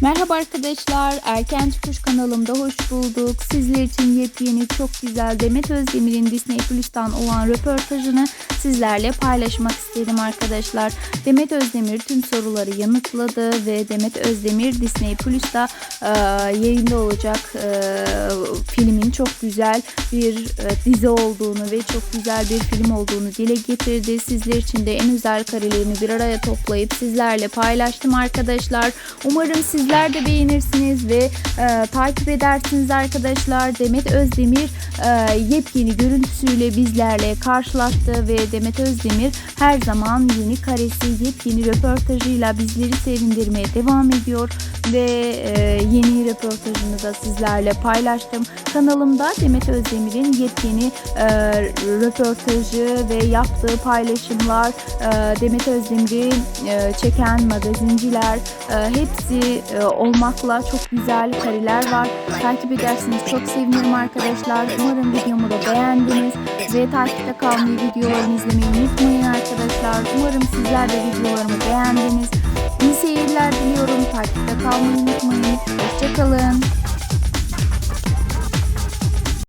Merhaba arkadaşlar, Erken Çıkış kanalımda hoş bulduk. Sizler için yepyeni çok güzel Demet Özdemir'in Disney Plus'tan olan röportajını sizlerle paylaşmak istedim arkadaşlar. Demet Özdemir tüm soruları yanıtladı ve Demet Özdemir Disney Plus'ta e, yayında olacak e, filmin çok güzel bir e, dizi olduğunu ve çok güzel bir film olduğunu dile getirdi. Sizler için de en özel karelerini bir araya toplayıp sizlerle paylaştım arkadaşlar. Umarım sizler de beğenirsiniz ve e, takip edersiniz arkadaşlar. Demet Özdemir e, yepyeni görüntüsüyle bizlerle karşılaştı ve Demet Özdemir her zaman yeni karesi, yepyeni röportajıyla bizleri sevindirmeye devam ediyor ve e, yeni röportajını da sizlerle paylaştım. Kanalımda Demet Özdemir'in yepyeni e, röportajı ve yaptığı paylaşımlar, e, Demet Özdemir'i çeken magazinciler hepsi olmakla çok güzel kareler var. Takip edersiniz çok sevinirim arkadaşlar. Umarım videomu da beğendiniz ve takipte kalmayı, videolarımı izlemeyi unutmayın arkadaşlar. Umarım sizler de videolarımı beğendiniz. Kalmayı unutmayın. Hoşçakalın.